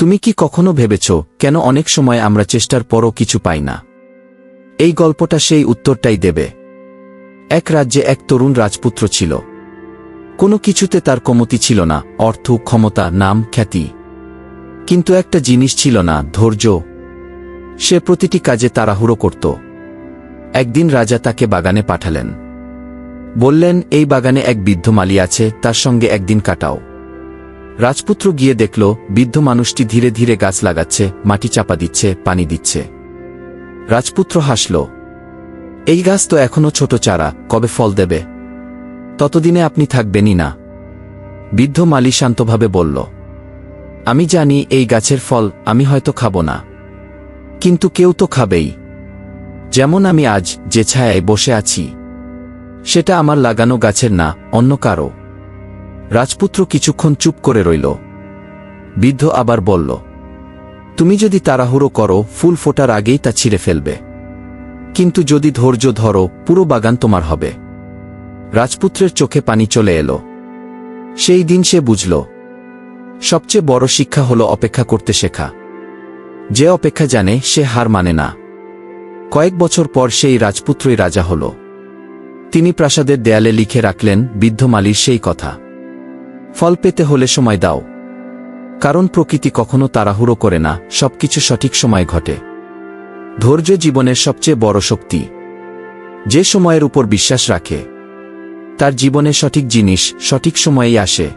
তুমি কি কখনো ভেবেছ, কেন অনেক সময় আমরা চেষ্টার পরও কিছু পাই না? এই গল্পটা সেই উত্তরটাই দেবে। এক রাজ্যে এক তরুণ রাজপুত্র ছিল। কোনো কিছুতে তার কমতি ছিল না, অর্থ, ক্ষমতা, নাম, খ্যাতি। কিন্তু একটা জিনিস ছিল না, ধৈর্য। সে প্রতিটি কাজে তাড়াহুড়ো করত। একদিন রাজা তাকে বাগানে পাঠালেন। বললেন, এই বাগানে এক বৃদ্ধ মালি আছে, তার সঙ্গে একদিন কাটাও। রাজপুত্র গিয়ে দেখল, বৃদ্ধ মানুষটি ধীরে ধীরে গাছ লাগাচ্ছে, মাটি চাপা দিচ্ছে, পানি দিচ্ছে। রাজপুত্র হাসল, এই গাছ তো এখনও ছোট চারা, কবে ফল দেবে? ততদিনে আপনি থাকবেনই না। বৃদ্ধ মালি শান্তভাবে বলল, আমি জানি এই গাছের ফল আমি হয়তো খাব না। কিন্তু কেউ তো খাবেই। যেমন আমি আজ যে ছায়ায় বসে আছি, সেটা আমার লাগানো গাছের না, অন্য কারও রাজপুত্র কিছুক্ষণ চুপ করে রইল। বৃদ্ধ আবার বলল, তুমি যদি তাড়াহুড়ো করো, ফুল ফোটার আগেই তা ছিঁড়ে ফেলবে। কিন্তু যদি ধৈর্য ধরো, পুরো বাগান তোমার হবে। রাজপুত্রের চোখে পানি চলে এলো। সেই দিন সে বুঝল, সবচেয়ে বড় শিক্ষা হল অপেক্ষা করতে শেখা। যে অপেক্ষা জানে, সে হার মানে না। কয়েক বছর পর সেই রাজপুত্রই রাজা হল। তিনি প্রাসাদের দেয়ালে লিখে রাখলেন, বৃদ্ধ মালির সেই কথা। ফল পেতে হলে সময় দাও। কারণ প্রকৃতি কখনো তাড়াহুড়ো করে না, সবকিছু সঠিক সময় ঘটে। ধৈর্য জীবনের সবচেয়ে বড় শক্তি। যে সময়ের উপর বিশ্বাস রাখে, তার জীবনে সঠিক জিনিস সঠিক সময়েই আসে।